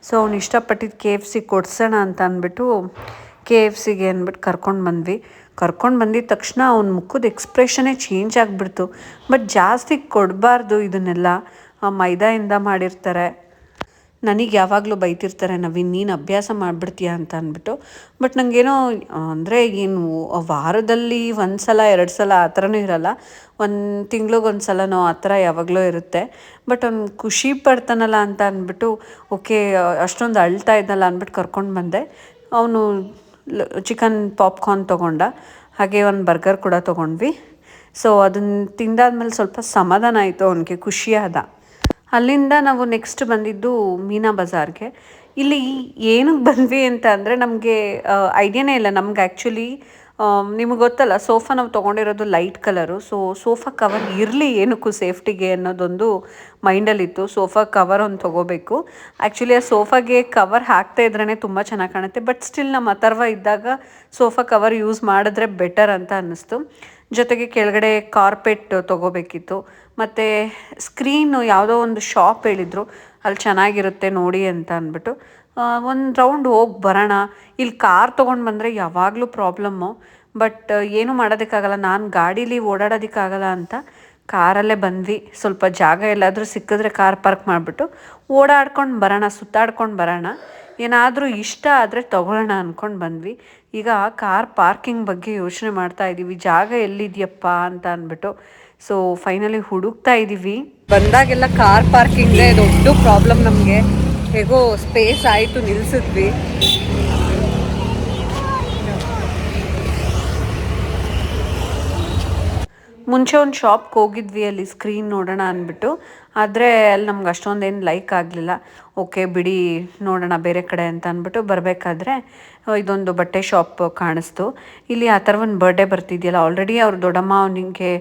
ಸೊ ಅವ್ನು ಇಷ್ಟಪಟ್ಟಿದ್ದು ಕೆ ಎಫ್ ಸಿ ಕೊಡ್ಸೋಣ ಅಂತ ಅಂದ್ಬಿಟ್ಟು ಕೆ ಎಫ್ ಸಿಗೆ ಅಂದ್ಬಿಟ್ಟು ಕರ್ಕೊಂಡು ಬಂದ್ವಿ. ಕರ್ಕೊಂಡು ಬಂದಿದ ತಕ್ಷಣ ಅವ್ನ ಮುಖದ ಎಕ್ಸ್ಪ್ರೆಷನೇ ಚೇಂಜ್ ಆಗಿಬಿಡ್ತು. ಬಟ್ ಜಾಸ್ತಿ ಕೊಡಬಾರ್ದು ಇದನ್ನೆಲ್ಲ. ಮೈದಾಯಿಂದ ಮಾಡಿರ್ತಾರೆ. ನನಗೆ ಯಾವಾಗಲೂ ಬೈತಿರ್ತಾರೆ, ನವೀನ್, ನೀನು ಅಭ್ಯಾಸ ಮಾಡಿಬಿಡ್ತೀಯ ಅಂತ ಅಂದ್ಬಿಟ್ಟು. ಬಟ್ ನನಗೇನೋ ಅಂದರೆ ಏನು, ವಾರದಲ್ಲಿ ಒಂದು ಸಲ ಎರಡು ಸಲ ಆ ಥರನೂ ಇರಲ್ಲ. ಒಂದು ತಿಂಗ್ಳಿಗೆ ಒಂದು ಸಲನೋ ಆ ಥರ ಯಾವಾಗಲೂ ಇರುತ್ತೆ. ಬಟ್ ಅವ್ನು ಖುಷಿ ಪಡ್ತಾನಲ್ಲ ಅಂತ ಅಂದ್ಬಿಟ್ಟು, ಓಕೆ, ಅಷ್ಟೊಂದು ಅಳ್ತಾ ಇದ್ನಲ್ಲ ಅಂದ್ಬಿಟ್ಟು ಕರ್ಕೊಂಡು ಬಂದೆ. ಅವನು ಚಿಕನ್ ಪಾಪ್ಕಾರ್ನ್ ತೊಗೊಂಡ. ಹಾಗೆ ಒಂದು ಬರ್ಗರ್ ಕೂಡ ತೊಗೊಂಡ್ವಿ. ಸೊ ಅದನ್ನು ತಿಂದಾದ್ಮೇಲೆ ಸ್ವಲ್ಪ ಸಮಾಧಾನ ಆಯಿತು ಅವನಿಗೆ, ಖುಷಿಯಾದ. ಅಲ್ಲಿಂದ ನಾವು ನೆಕ್ಸ್ಟ್ ಬಂದಿದ್ದು ಮೀನಾ ಬಜಾರ್ಗೆ. ಇಲ್ಲಿ ಏನಕ್ಕೆ ಬಂದ್ವಿ ಅಂತ ಅಂದರೆ ನಮಗೆ ಐಡಿಯಾನೇ ಇಲ್ಲ. ನಮ್ಗೆ ಆ್ಯಕ್ಚುಲಿ ನಿಮಗೆ ಗೊತ್ತಲ್ಲ, ಸೋಫಾ ನಾವು ತೊಗೊಂಡಿರೋದು light colour so sofa cover ಇರಲಿ ಏನಕ್ಕೂ ಸೇಫ್ಟಿಗೆ ಅನ್ನೋದೊಂದು ಮೈಂಡಲ್ಲಿತ್ತು ಸೋಫಾ ಕವರ್ ಒಂದು ತೊಗೋಬೇಕು. ಆ್ಯಕ್ಚುಲಿ ಆ ಸೋಫಾಗೆ ಕವರ್ ಹಾಕ್ತಾ ಇದ್ರೇ ತುಂಬ ಚೆನ್ನಾಗಿ ಕಾಣುತ್ತೆ. ಬಟ್ ಸ್ಟಿಲ್ ನಮ್ಮ ಅಥರ್ವ ಇದ್ದಾಗ ಸೋಫಾ ಕವರ್ ಯೂಸ್ ಮಾಡಿದ್ರೆ ಬೆಟರ್ ಅಂತ ಅನ್ನಿಸ್ತು. ಜೊತೆಗೆ ಕೆಳಗಡೆ ಕಾರ್ಪೆಟ್ ತೊಗೋಬೇಕಿತ್ತು. ಮತ್ತು ಸ್ಕ್ರೀನು ಯಾವುದೋ ಒಂದು ಶಾಪ್ ಹೇಳಿದರು, ಅಲ್ಲಿ ಚೆನ್ನಾಗಿರುತ್ತೆ ನೋಡಿ ಅಂತ ಅಂದ್ಬಿಟ್ಟು ಒಂದು ರೌಂಡ್ ಹೋಗಿ ಬರೋಣ. ಇಲ್ಲಿ ಕಾರ್ ತೊಗೊಂಡು ಬಂದರೆ ಯಾವಾಗಲೂ ಪ್ರಾಬ್ಲಮ್ಮು, ಬಟ್ ಏನೂ ಮಾಡೋದಕ್ಕಾಗಲ್ಲ. ನಾನು ಗಾಡೀಲಿ ಓಡಾಡೋದಕ್ಕಾಗಲ್ಲ ಅಂತ ಕಾರಲ್ಲೇ ಬಂದ್ವಿ. ಸ್ವಲ್ಪ ಜಾಗ ಎಲ್ಲಾದರೂ ಸಿಕ್ಕಿದ್ರೆ ಕಾರ್ ಪಾರ್ಕ್ ಮಾಡಿಬಿಟ್ಟು ಓಡಾಡ್ಕೊಂಡು ಬರೋಣ, ಸುತ್ತಾಡ್ಕೊಂಡು ಬರೋಣ. ಏನಾದರೂ ಇಷ್ಟ ಆದರೆ ತೊಗೊಳ್ಳೋಣ ಅಂದ್ಕೊಂಡು ಬಂದ್ವಿ. ಈಗ ಕಾರ್ ಪಾರ್ಕಿಂಗ್ ಬಗ್ಗೆ ಯೋಚನೆ ಮಾಡ್ತಾ ಇದ್ದೀವಿ ಜಾಗ ಎಲ್ಲಿದೆಯಪ್ಪ ಅಂತ ಅಂದ್ಬಿಟ್ಟು. ಸೊ ಫೈನಲಿ ಹುಡುಕ್ತಾ ಇದ್ದೀವಿ ಬಂದಾಗೆಲ್ಲ ಕಾರ್ ಪಾರ್ಕಿಂಗ್ ದೊಡ್ಡ ಪ್ರಾಬ್ಲಮ್ ನಮಗೆ. ಹೇಗೋ ಸ್ಪೇಸ್ ಆಯಿತು ನಿಲ್ಲಿಸಿದ್ವಿ ಮುಂಚೆ ಒಂದು ಶಾಪ್ಗೆ ಹೋಗಿದ್ವಿ ಅಲ್ಲಿ ಸ್ಕ್ರೀನ್ ನೋಡೋಣ ಅಂದ್ಬಿಟ್ಟು. ಆದರೆ ಅಲ್ಲಿ ನಮ್ಗೆ ಅಷ್ಟೊಂದೇನು ಲೈಕ್ ಆಗಲಿಲ್ಲ. ಓಕೆ ಬಿಡಿ, ನೋಡೋಣ ಬೇರೆ ಕಡೆ ಅಂತ ಅಂದ್ಬಿಟ್ಟು ಬರಬೇಕಾದ್ರೆ ಇದೊಂದು ಬಟ್ಟೆ ಶಾಪ್ ಕಾಣಿಸ್ತು. ಇಲ್ಲಿ ಆ ಥರ ಒಂದು ಬರ್ಡೇ ಬರ್ತಿದೆಯಲ್ಲ ಆಲ್ರೆಡಿ ಅವ್ರ ದೊಡ್ಡಮ್ಮ ಅವನಿಗೆ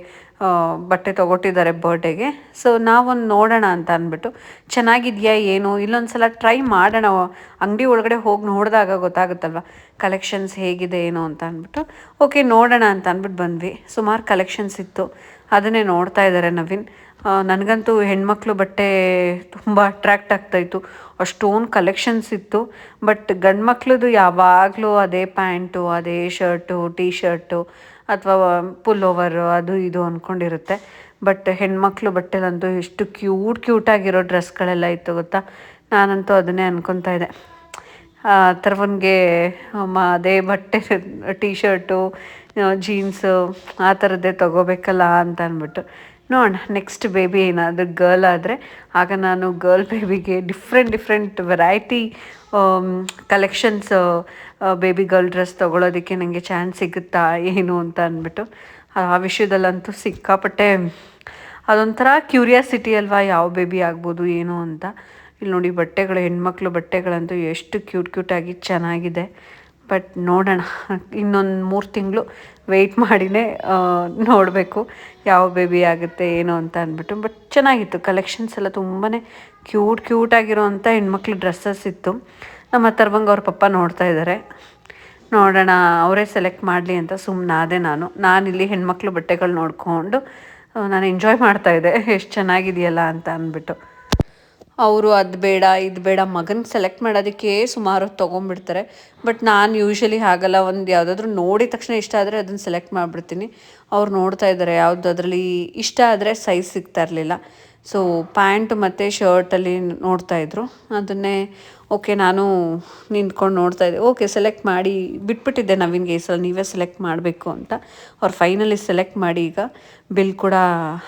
ಬಟ್ಟೆ ತೊಗೊಟ್ಟಿದ್ದಾರೆ ಬರ್ಡೇಗೆ ಸೊ ನಾವೊಂದು ನೋಡೋಣ ಅಂತ ಅಂದ್ಬಿಟ್ಟು, ಚೆನ್ನಾಗಿದೆಯಾ, ಏನು? ಇಲ್ಲೊಂದು ಸಲ ಟ್ರೈ ಮಾಡೋಣ. ಅಂಗಡಿ ಒಳಗಡೆ ಹೋಗಿ ನೋಡಿದಾಗ ಗೊತ್ತಾಗುತ್ತಲ್ವ? ಕಲೆಕ್ಷನ್ಸ್ ಹೇಗಿದೆ, ಏನು? ಅಂತ ಅಂದ್ಬಿಟ್ಟು ಓಕೆ ನೋಡೋಣ ಅಂತ ಅಂದ್ಬಿಟ್ಟು ಬಂದ್ವಿ. ಸುಮಾರು ಕಲೆಕ್ಷನ್ಸ್ ಇತ್ತು. ಅದನ್ನೇ ನೋಡ್ತಾ ಇದ್ದಾರೆ ನವೀನ್. ನನಗಂತೂ ಹೆಣ್ಮಕ್ಳು ಬಟ್ಟೆ ತುಂಬ ಅಟ್ರ್ಯಾಕ್ಟ್ ಆಗ್ತಾಯಿತ್ತು ಅಷ್ಟೊಂದು ಕಲೆಕ್ಷನ್ಸ್ ಇತ್ತು. ಬಟ್ ಗಂಡು ಮಕ್ಳದ್ದು ಯಾವಾಗಲೂ ಅದೇ ಪ್ಯಾಂಟು, ಅದೇ ಶರ್ಟು ಟೀ ಶರ್ಟು ಅಥವಾ ಪುಲ್ ಓವರು ಅದು ಇದು ಅಂದ್ಕೊಂಡಿರುತ್ತೆ ಬಟ್ ಹೆಣ್ಮಕ್ಳು ಬಟ್ಟೆಲಂತೂ ಎಷ್ಟು ಕ್ಯೂಟ್ ಕ್ಯೂಟಾಗಿರೋ ಡ್ರೆಸ್ಗಳೆಲ್ಲ ಇತ್ತು ಗೊತ್ತಾ? ನಾನಂತೂ ಅದನ್ನೇ ಅಂದ್ಕೊತಾ ಇದ್ದೆ. ಆ ಥರವನ್ಗೆ ಅದೇ ಬಟ್ಟೆ ಟೀ ಶರ್ಟು ಜೀನ್ಸು ಆ ಥರದ್ದೇ ತೊಗೋಬೇಕಲ್ಲ ಅಂತ ಅಂದ್ಬಿಟ್ಟು ನೋಡೋಣ ನೆಕ್ಸ್ಟ್ ಬೇಬಿ ಏನಾದರೂ ಗರ್ಲ್ ಆದರೆ, ಆಗ ನಾನು girl ಬೇಬಿಗೆ different different variety collections baby girl dress ತೊಗೊಳೋದಕ್ಕೆ ನನಗೆ ಚಾನ್ಸ್ ಸಿಗುತ್ತಾ ಏನು ಅಂತ ಅಂದ್ಬಿಟ್ಟು, ಆ ವಿಷಯದಲ್ಲಂತೂ ಸಿಕ್ಕಾಪಟ್ಟೆ ಅದೊಂಥರ ಕ್ಯೂರಿಯಾಸಿಟಿ ಅಲ್ವಾ ಯಾವ ಬೇಬಿ ಆಗ್ಬೋದು, ಏನು ಅಂತ. ಇಲ್ಲಿ ನೋಡಿ ಬಟ್ಟೆಗಳು, ಹೆಣ್ಮಕ್ಳು ಬಟ್ಟೆಗಳಂತೂ ಎಷ್ಟು ಕ್ಯೂಟ್ ಕ್ಯೂಟಾಗಿ ಚೆನ್ನಾಗಿದೆ. ಬಟ್ ನೋಡೋಣ. ಇನ್ನೊಂದು ಮೂರು ತಿಂಗಳು ವೆಯ್ಟ್ ಮಾಡಿನೇ ನೋಡಬೇಕು ಯಾವ ಬೇಬಿ ಆಗುತ್ತೆ, ಏನು ಅಂತ ಅಂದ್ಬಿಟ್ಟು. ಬಟ್ ಚೆನ್ನಾಗಿತ್ತು. ಕಲೆಕ್ಷನ್ಸ್ ಎಲ್ಲ ತುಂಬಾ ಕ್ಯೂಟ್ ಕ್ಯೂಟಾಗಿರೋವಂಥ ಹೆಣ್ಮಕ್ಳು ಡ್ರೆಸ್ಸಸ್ ಇತ್ತು. ನಮ್ಮ ತರ್ವಂಗ್ ಅವ್ರ ಪಪ್ಪ ನೋಡ್ತಾ ಇದ್ದಾರೆ ನೋಡೋಣ, ಅವರೇ ಸೆಲೆಕ್ಟ್ ಮಾಡಲಿ ಅಂತ ಸುಮ್ಮನಾದೆ ನಾನು. ನಾನಿಲ್ಲಿ ಹೆಣ್ಮಕ್ಳು ಬಟ್ಟೆಗಳು ನೋಡಿಕೊಂಡು ನಾನು ಎಂಜಾಯ್ ಮಾಡ್ತಾ ಇದ್ದೆ. ಎಷ್ಟು ಚೆನ್ನಾಗಿದೆಯಲ್ಲ ಅಂತ ಅಂದ್ಬಿಟ್ಟು. ಅವರು ಅದು ಬೇಡ, ಇದು ಬೇಡ, ಮಗನ ಸೆಲೆಕ್ಟ್ ಮಾಡೋದಕ್ಕೆ ಸುಮಾರು ತೊಗೊಂಡ್ಬಿಡ್ತಾರೆ. ಬಟ್ ನಾನು ಯೂಶ್ವಲಿ ಹಾಗಲ್ಲ, ಒಂದು ಯಾವುದಾದ್ರೂ ನೋಡಿದ ತಕ್ಷಣ ಇಷ್ಟ ಆದರೆ ಅದನ್ನು ಸೆಲೆಕ್ಟ್ ಮಾಡಿಬಿಡ್ತೀನಿ. ಅವ್ರು ನೋಡ್ತಾ ಇದ್ದಾರೆ ಯಾವುದು ಅದರಲ್ಲಿ ಇಷ್ಟ ಆದರೆ ಸೈಜ್ ಸಿಗ್ತಾ ಇರಲಿಲ್ಲ. ಸೊ ಪ್ಯಾಂಟ್ ಮತ್ತು ಶರ್ಟಲ್ಲಿ ನೋಡ್ತಾಯಿದ್ರು ಅದನ್ನೇ ಓಕೆ, ನಾನು ನಿಂತ್ಕೊಂಡು ನೋಡ್ತಾ ಇದ್ದೆ. ಓಕೆ ಸೆಲೆಕ್ಟ್ ಮಾಡಿ, ಬಿಟ್ಬಿಟ್ಟಿದ್ದೆ ನವೀನ್ಗೆ ಈ ನೀವೇ ಸೆಲೆಕ್ಟ್ ಮಾಡಬೇಕು ಅಂತ. ಅವ್ರು ಫೈನಲಿ ಸೆಲೆಕ್ಟ್ ಮಾಡಿ ಈಗ ಬಿಲ್ ಕೂಡ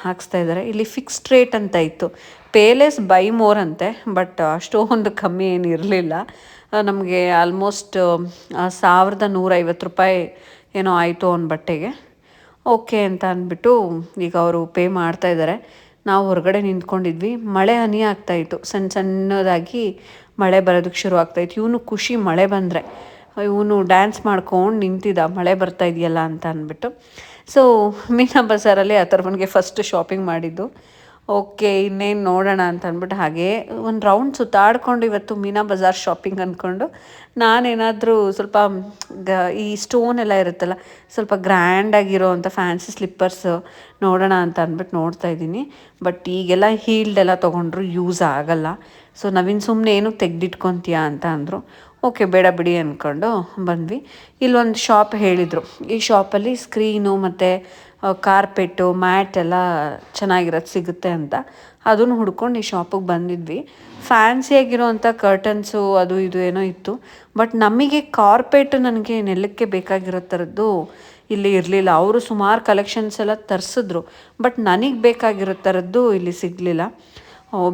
ಹಾಕ್ಸ್ತಾ ಇದ್ದಾರೆ. ಇಲ್ಲಿ ಫಿಕ್ಸ್ಡ್ ರೇಟ್ ಅಂತ ಇತ್ತು. ಪೇಲೆಸ್ ಬೈ ಮೋರ್ ಅಂತೆ ಬಟ್ ಅಷ್ಟೊಂದು ಕಮ್ಮಿ ಏನು ಇರಲಿಲ್ಲ. ನಮಗೆ ಆಲ್ಮೋಸ್ಟ್ ಸಾವಿರದ ನೂರೈವತ್ತು ರೂಪಾಯಿ ಏನೋ ಆಯಿತು ಅವ್ನ ಬಟ್ಟೆಗೆ. ಓಕೆ ಅಂತ ಅಂದ್ಬಿಟ್ಟು ಈಗ ಅವರು ಪೇ ಮಾಡ್ತಾ ಇದ್ದಾರೆ. ನಾವು ಹೊರಗಡೆ ನಿಂತ್ಕೊಂಡಿದ್ವಿ. ಮಳೆ ಹನಿ ಆಗ್ತಾಯಿತ್ತು ಸಣ್ಣ ಸಣ್ಣದಾಗಿ ಮಳೆ ಬರೋದಕ್ಕೆ ಶುರು ಆಗ್ತಾಯಿತ್ತು ಇವನು ಖುಷಿ ಮಳೆ ಬಂದರೆ. ಇವನು ಡ್ಯಾನ್ಸ್ ಮಾಡ್ಕೊಂಡು ನಿಂತಿದ್ದ. ಮಳೆ ಬರ್ತಾ ಇದೆಯಲ್ಲ ಅಂತ ಅಂದ್ಬಿಟ್ಟು. ಸೊ ಮೀನಾ ಬಜಾರಲ್ಲಿ ಆ ಥರ ಫಸ್ಟ್ ಶಾಪಿಂಗ್ ಮಾಡಿದ್ದು. ಓಕೆ, ಇನ್ನೇನು ನೋಡೋಣ ಅಂತ ಅಂದ್ಬಿಟ್ಟು ಹಾಗೆ ಒಂದು ರೌಂಡ್ ಸುತ್ತಾಡ್ಕೊಂಡು ಇವತ್ತು ಮೀನಾ ಬಜಾರ್ ಶಾಪಿಂಗ್ ಅಂದ್ಕೊಂಡು ನಾನೇನಾದರೂ ಸ್ವಲ್ಪ, ಗ, ಈ ಸ್ಟೋನ್ ಎಲ್ಲ ಇರುತ್ತಲ್ಲ, ಸ್ವಲ್ಪ ಗ್ರ್ಯಾಂಡಾಗಿರೋ ಅಂಥ ಫ್ಯಾನ್ಸಿ ಸ್ಲಿಪ್ಪರ್ಸ್ ನೋಡೋಣ ಅಂತ ಅಂದ್ಬಿಟ್ಟು ನೋಡ್ತಾ ಇದ್ದೀನಿ. ಬಟ್ ಈಗೆಲ್ಲ ಹೀಲ್ಡ್ ಎಲ್ಲ ತೊಗೊಂಡ್ರು ಯೂಸ್ ಆಗಲ್ಲ. ಸೊ ನವೀನ್ ಸುಮ್ಮನೆ ಏನು ತೆಗ್ದಿಟ್ಕೊತೀಯಾ ಅಂತ ಅಂದರು. ಓಕೆ, ಬೇಡ ಬಿಡಿ ಅಂದ್ಕೊಂಡು ಬಂದ್ವಿ. ಇಲ್ಲೊಂದು ಶಾಪ್ ಹೇಳಿದರು. ಈ ಶಾಪಲ್ಲಿ ಸ್ಕ್ರೀನು ಮತ್ತು ಕಾರ್ಪೆಟ್ಟು ಮ್ಯಾಟ್ ಎಲ್ಲ ಚೆನ್ನಾಗಿರೋದು ಸಿಗುತ್ತೆ ಅಂತ. ಅದನ್ನು ಹುಡ್ಕೊಂಡು ಈ ಶಾಪಿಗೆ ಬಂದಿದ್ವಿ. ಫ್ಯಾನ್ಸಿಯಾಗಿರೋವಂಥ ಕರ್ಟನ್ಸು ಅದು ಇದು ಏನೋ ಇತ್ತು. ಬಟ್ ನಮಗೆ ಕಾರ್ಪೆಟ್ ನನಗೆ ನೆಲಕ್ಕೆ ಬೇಕಾಗಿರೋ ಥರದ್ದು ಇಲ್ಲಿ ಇರಲಿಲ್ಲ. ಅವರು ಸುಮಾರು ಕಲೆಕ್ಷನ್ಸ್ ಎಲ್ಲ ತರಿಸಿದ್ರು. ಬಟ್ ನನಗೆ ಬೇಕಾಗಿರೋ ಥರದ್ದು ಇಲ್ಲಿ ಸಿಗಲಿಲ್ಲ.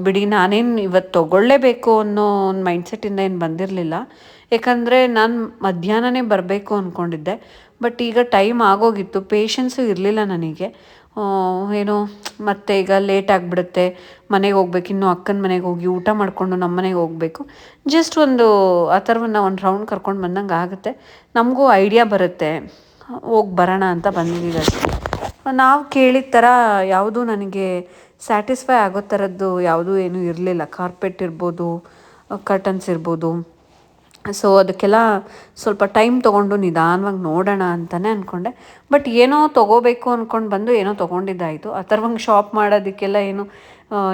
ಬಿಡಿ, ನಾನೇನು ಇವತ್ತು ತೊಗೊಳ್ಳೇಬೇಕು ಅನ್ನೋ ಒಂದು ಮೈಂಡ್ಸೆಟ್ಟಿಂದ ಏನು ಬಂದಿರಲಿಲ್ಲ. ಯಾಕಂದರೆ ನಾನು ಮಧ್ಯಾಹ್ನನೇ ಬರಬೇಕು ಅಂದ್ಕೊಂಡಿದ್ದೆ ಬಟ್ ಈಗ ಟೈಮ್ ಆಗೋಗಿತ್ತು ಪೇಷನ್ಸು ಇರಲಿಲ್ಲ ನನಗೆ. ಏನು, ಮತ್ತೆ ಈಗ ಲೇಟ್ ಆಗಿಬಿಡುತ್ತೆ, ಮನೆಗೆ ಹೋಗ್ಬೇಕು, ಇನ್ನು ಅಕ್ಕನ ಮನೆಗೆ ಹೋಗಿ ಊಟ ಮಾಡಿಕೊಂಡು ನಮ್ಮ ಮನೆಗೆ ಹೋಗಬೇಕು. ಜಸ್ಟ್ ಒಂದು ಆ ಥರವನ್ನು ಒಂದು ರೌಂಡ್ ಕರ್ಕೊಂಡು ಬಂದಂಗೆ ಆಗುತ್ತೆ. ನಮಗೂ ಐಡಿಯಾ ಬರುತ್ತೆ, ಹೋಗಿ ಬರೋಣ ಅಂತ ಬಂದಿದ್ದೀವಿ ಅಷ್ಟೇ. ನಾವು ಕೇಳಿದ ಥರ ಯಾವುದೂ ನನಗೆ ಸ್ಯಾಟಿಸ್ಫೈ ಆಗೋ ಥರದ್ದು ಯಾವುದೂ ಏನೂ ಇರಲಿಲ್ಲ. ಕಾರ್ಪೆಟ್ ಇರ್ಬೋದು ಕರ್ಟನ್ಸ್ ಇರ್ಬೋದು. ಸೊ ಅದಕ್ಕೆಲ್ಲ ಸ್ವಲ್ಪ ಟೈಮ್ ತೊಗೊಂಡು ನಿಧಾನವಾಗಿ ನೋಡೋಣ ಅಂತಲೇ ಅಂದ್ಕೊಂಡೆ ಬಟ್ ಏನೋ ತೊಗೋಬೇಕು ಅಂದ್ಕೊಂಡು ಬಂದು ಏನೋ ತೊಗೊಂಡಿದ್ದಾಯಿತು. ಅಥರ್ವಂಗೆ ಶಾಪ್ ಮಾಡೋದಕ್ಕೆಲ್ಲ ಏನು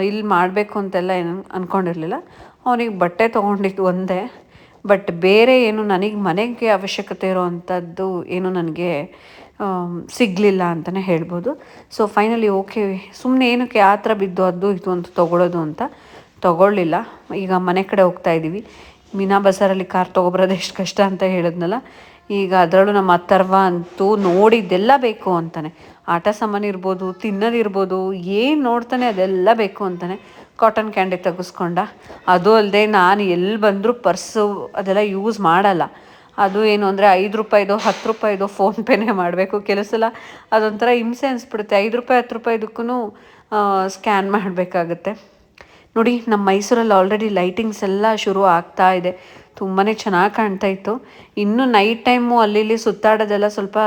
ಇಲ್ಲಿ ಮಾಡಬೇಕು ಅಂತೆಲ್ಲ ಏನು ಅಂದ್ಕೊಂಡಿರಲಿಲ್ಲ ಅವನಿಗೆ ಬಟ್ಟೆ ತೊಗೊಂಡಿದ್ದು ಒಂದೇ. ಬಟ್ ಬೇರೆ ಏನು ನನಗೆ ಮನೆಗೆ ಅವಶ್ಯಕತೆ ಇರೋವಂಥದ್ದು ಏನು ನನಗೆ ಸಿಗಲಿಲ್ಲ ಅಂತಲೇ ಹೇಳ್ಬೋದು. ಸೊ ಫೈನಲಿ ಓಕೆ ಸುಮ್ಮನೆ ಏನಕ್ಕೆ ಆ ಥರ ಬಿದ್ದು ಅದು ಇದು ಅಂತ ತೊಗೊಳೋದು ಅಂತ ತೊಗೊಳ್ಳಿಲ್ಲ. ಈಗ ಮನೆ ಕಡೆ ಹೋಗ್ತಾ ಇದ್ದೀವಿ ಮೀನಾ ಬಜಾರಲ್ಲಿ ಕಾರ್ ತೊಗೊಬರೋದು ಎಷ್ಟು ಕಷ್ಟ ಅಂತ ಹೇಳಿದ್ನಲ್ಲ, ಈಗ ಅದರಲ್ಲೂ ನಮ್ಮ ಅಥರ್ವ ಅಂತೂ ನೋಡಿದ್ದೆಲ್ಲ ಬೇಕು ಅಂತಾನೆ. ಆಟ ಸಾಮಾನು ಇರ್ಬೋದು ತಿನ್ನೋದಿರ್ಬೋದು ಏನು ನೋಡ್ತಾನೆ ಅದೆಲ್ಲ ಬೇಕು ಅಂತಾನೆ. ಕಾಟನ್ ಕ್ಯಾಂಡಿ ತೆಗೆಸ್ಕೊಂಡ. ಅದು ಅಲ್ಲದೆ ನಾನು ಎಲ್ಲಿ ಬಂದರೂ ಪರ್ಸು ಅದೆಲ್ಲ ಯೂಸ್ ಮಾಡಲ್ಲ. ಅದು ಏನು ಅಂದರೆ ಐದು ರೂಪಾಯಿದು, ಹತ್ತು ರೂಪಾಯಿದು ಫೋನ್ಪೇನೇ ಮಾಡಬೇಕು. ಕೆಲವು ಸಲ ಅದೊಂಥರ ಹಿಂಸೆ ಅನಿಸ್ಬಿಡುತ್ತೆ. ಐದು ರೂಪಾಯಿ, ಹತ್ತು ರೂಪಾಯಿದಕ್ಕೂ ಸ್ಕ್ಯಾನ್ ಮಾಡಬೇಕಾಗತ್ತೆ. ನೋಡಿ ನಮ್ಮ ಮೈಸೂರಲ್ಲಿ ಆಲ್ರೆಡಿ ಲೈಟಿಂಗ್ಸ್ ಎಲ್ಲ ಶುರು ಆಗ್ತಾ ಇದೆ. ತುಂಬಾ ಚೆನ್ನಾಗಿ ಕಾಣ್ತಾ ಇತ್ತು. ಇನ್ನು ನೈಟ್ ಟೈಮು ಅಲ್ಲಿ ಇಲ್ಲಿ ಸುತ್ತಾಡೋದೆಲ್ಲ ಸ್ವಲ್ಪ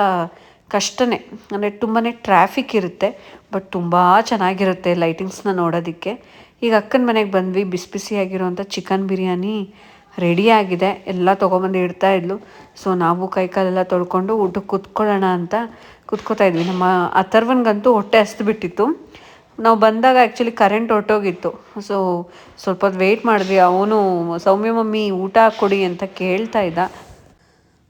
ಕಷ್ಟನೇ. ಅಂದರೆ ತುಂಬಾ ಟ್ರಾಫಿಕ್ ಇರುತ್ತೆ ಬಟ್ ತುಂಬ ಚೆನ್ನಾಗಿರುತ್ತೆ ಲೈಟಿಂಗ್ಸ್ನ ನೋಡೋದಕ್ಕೆ. ಈಗ ಅಕ್ಕನ ಮನೆಗೆ ಬಂದ್ವಿ, ಬಿಸಿ ಬಿಸಿಯಾಗಿರೋಂಥ ಚಿಕನ್ ಬಿರಿಯಾನಿ ರೆಡಿಯಾಗಿದೆ ಎಲ್ಲ ತೊಗೊಬಂದು ಇಡ್ತಾ ಇದ್ಲು. ಸೊ ನಾವು ಕೈಕಾಲೆಲ್ಲ ತೊಳ್ಕೊಂಡು ಊಟಕ್ಕೆ ಕೂತ್ಕೊಳ್ಳೋಣ ಅಂತ ಕೂತ್ಕೋತಾ ಇದ್ವಿ. ನಮ್ಮ ಅಥರ್ವನ್ಗಂತೂ ಹೊಟ್ಟೆ ಹಸ್ದು ಬಿಟ್ಟಿತ್ತು. ನಾವು ಬಂದಾಗ ಆ್ಯಕ್ಚುಲಿ ಕರೆಂಟ್ ಹೊರ್ಟೋಗಿತ್ತು ಸೊ ಸ್ವಲ್ಪ ಹೊತ್ತು ವೆಯ್ಟ್ ಮಾಡಿದ್ವಿ. ಅವನು ಸೌಮ್ಯ ಮಮ್ಮಿ ಊಟ ಕೊಡಿ ಅಂತ ಕೇಳ್ತಾ ಇದ್ದ.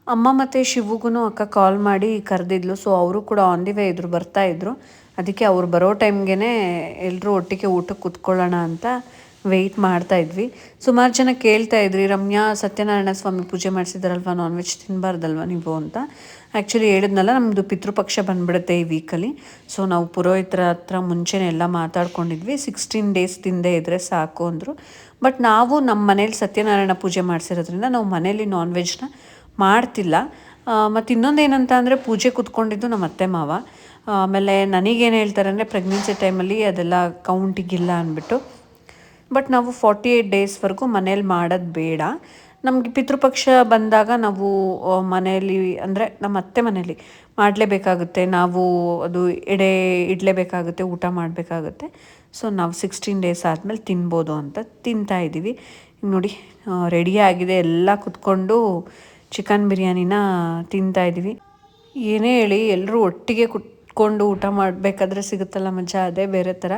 ಅಮ್ಮ ಮತ್ತು ಶಿವಗೂ ಅಕ್ಕ ಕಾಲ್ ಮಾಡಿ ಕರೆದಿದ್ಲು. ಸೊ ಅವರು ಕೂಡ ಆನ್ ದಿ ವೇ ಇದ್ರು, ಬರ್ತಾ ಇದ್ರು. ಅದಕ್ಕೆ ಅವ್ರು ಬರೋ ಟೈಮ್ಗೆ ಎಲ್ಲರೂ ಒಟ್ಟಿಗೆ ಊಟಕ್ಕೆ ಕೂತ್ಕೊಳ್ಳೋಣ ಅಂತ ವೆಯ್ಟ್ ಮಾಡ್ತಾ ಇದ್ವಿ. ಸುಮಾರು ಜನ ಕೇಳ್ತಾ ಇದ್ರಿ, ರಮ್ಯಾ, ಸತ್ಯನಾರಾಯಣ ಸ್ವಾಮಿ ಪೂಜೆ ಮಾಡಿಸಿದಾರಲ್ವ? ನಾನ್ ವೆಜ್ ತಿನ್ನಬಾರ್ದಲ್ವ ನೀವು? ಅಂತ. ಆ್ಯಕ್ಚುಲಿ ಹೇಳಿದ್ನಲ್ಲ ನಮ್ಮದು ಪಿತೃಪಕ್ಷ ಬಂದ್ಬಿಡುತ್ತೆ ಈ ವೀಕಲ್ಲಿ ಸೊ ನಾವು ಪುರೋಹಿತರ ಹತ್ರ ಮುಂಚೆನೇ ಎಲ್ಲ ಮಾತಾಡ್ಕೊಂಡಿದ್ವಿ. ಸಿಕ್ಸ್ಟೀನ್ ಡೇಸ್ ತಿಂದೆ ಇದ್ದರೆ ಸಾಕು ಅಂದರು. ಬಟ್ ನಾವು ನಮ್ಮ ಮನೇಲಿ ಸತ್ಯನಾರಾಯಣ ಪೂಜೆ ಮಾಡಿಸಿರೋದ್ರಿಂದ ನಾವು ಮನೇಲಿ ನಾನ್ ವೆಜ್ನ ಮಾಡ್ತಿಲ್ಲ. ಮತ್ತು ಇನ್ನೊಂದು ಏನಂತ ಅಂದರೆ ಪೂಜೆ ಕೂತ್ಕೊಂಡಿದ್ದು ನಮ್ಮ ಅತ್ತೆ ಮಾವ. ಆಮೇಲೆ ನನಗೇನು ಹೇಳ್ತಾರೆ ಅಂದರೆ ಪ್ರೆಗ್ನೆನ್ಸಿ ಟೈಮಲ್ಲಿ ಅದೆಲ್ಲ ಕೌಂಟಿಗಿಲ್ಲ ಅಂದ್ಬಿಟ್ಟು. ಬಟ್ ನಾವು ಫಾರ್ಟಿ ಏಯ್ಟ್ ಡೇಸ್ವರೆಗೂ ಮನೇಲಿ ಮಾಡೋದು ಬೇಡ. ನಮಗೆ ಪಿತೃಪಕ್ಷ ಬಂದಾಗ ನಾವು ಮನೆಯಲ್ಲಿ ಅಂದರೆ ನಮ್ಮ ಅತ್ತೆ ಮನೆಯಲ್ಲಿ ಮಾಡಲೇಬೇಕಾಗುತ್ತೆ. ನಾವು ಅದು ಎಡೆ ಇಡಲೇಬೇಕಾಗುತ್ತೆ, ಊಟ ಮಾಡಬೇಕಾಗುತ್ತೆ. ಸೊ ನಾವು ಸಿಕ್ಸ್ಟೀನ್ ಡೇಸ್ ಆದಮೇಲೆ ತಿನ್ಬೋದು ಅಂತ ತಿಂತಾ ಇದ್ದೀವಿ. ನೋಡಿ ರೆಡಿ ಆಗಿದೆ. ಎಲ್ಲ ಕುತ್ಕೊಂಡು ಚಿಕನ್ ಬಿರಿಯಾನಿನ ತಿಂತಾ ಇದ್ದೀವಿ. ಏನೇ ಹೇಳಿ ಎಲ್ಲರೂ ಒಟ್ಟಿಗೆ ಕುತ್ಕೊಂಡು ಊಟ ಮಾಡಬೇಕಾದ್ರೆ ಸಿಗುತ್ತಲ್ಲ ಮಜಾ, ಅದೇ ಬೇರೆ ಥರ.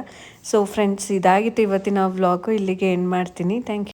ಸೊ ಫ್ರೆಂಡ್ಸ್ ಇದಾಗಿತ್ತು ಇವತ್ತಿನ ವ್ಲಾಗು ಇಲ್ಲಿಗೆ ಏನು ಮಾಡ್ತೀನಿ. Thank you